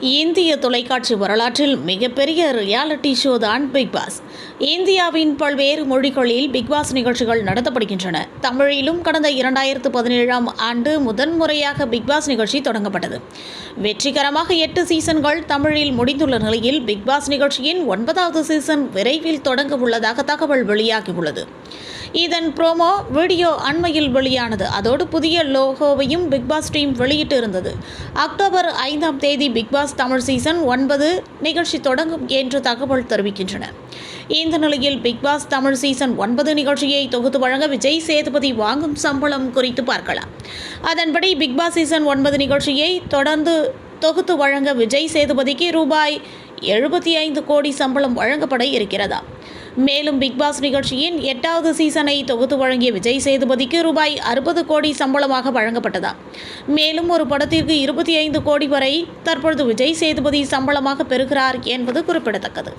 இந்திய தொலைக்காட்சி வரலாற்றில் மிகப்பெரிய ரியாலிட்டி ஷோ தான் பிக் பாஸ் இந்தியாவின் பல்வேறு மொழிகளில் பிக்பாஸ் நிகழ்ச்சிகள் நடத்தப்படுகின்றன. தமிழிலும் கடந்த இரண்டாயிரத்து பதினேழாம் ஆண்டு முதன்முறையாக பிக்பாஸ் நிகழ்ச்சி தொடங்கப்பட்டது. வெற்றிகரமாக எட்டு சீசன்கள் தமிழில் முடிந்துள்ள நிலையில் பிக்பாஸ் நிகழ்ச்சியின் ஒன்பதாவது சீசன் விரைவில் தொடங்க உள்ளதாக தகவல் வெளியாகியுள்ளது இதன் ப்ரோமோ வீடியோ அண்மையில் வெளியானது. அதோடு புதிய லோகோவையும் பிக்பாஸ் டீம் வெளியிட்டு இருந்தது. அக்டோபர் ஐந்தாம் தேதி பிக்பாஸ் பாஸ் தமிழ் சீசன் ஒன்பது நிகழ்ச்சி தொடங்கும் என்று தகவல் தெரிவிக்கின்றன. இந்த நிலையில் பிக் பாஸ் தமிழ் சீசன் ஒன்பது நிகழ்ச்சியை தொகுத்து வழங்க விஜய் சேதுபதி வாங்கும் சம்பளம் குறித்து பார்க்கலாம். அதன்படி பிக் பாஸ் சீசன் ஒன்பது நிகழ்ச்சியை தொடர்ந்து தொகுத்து வழங்க விஜய் சேதுபதிக்கு ரூபாய் எழுபத்தி ஐந்து கோடி சம்பளம் வழங்கப்பட இருக்கிறதா? மேலும் பிக் பாஸ் நிகழ்ச்சியின் எட்டாவது சீசனை தொகுத்து வழங்கிய விஜய் சேதுபதிக்கு ரூபாய் அறுபது கோடி சம்பளமாக வழங்கப்பட்டதா? மேலும் ஒரு படத்திற்கு இருபத்தி ஐந்து கோடி வரை தற்பொழுது விஜய் சேதுபதி சம்பளமாக பெறுகிறார் என்பது குறிப்பிடத்தக்கது.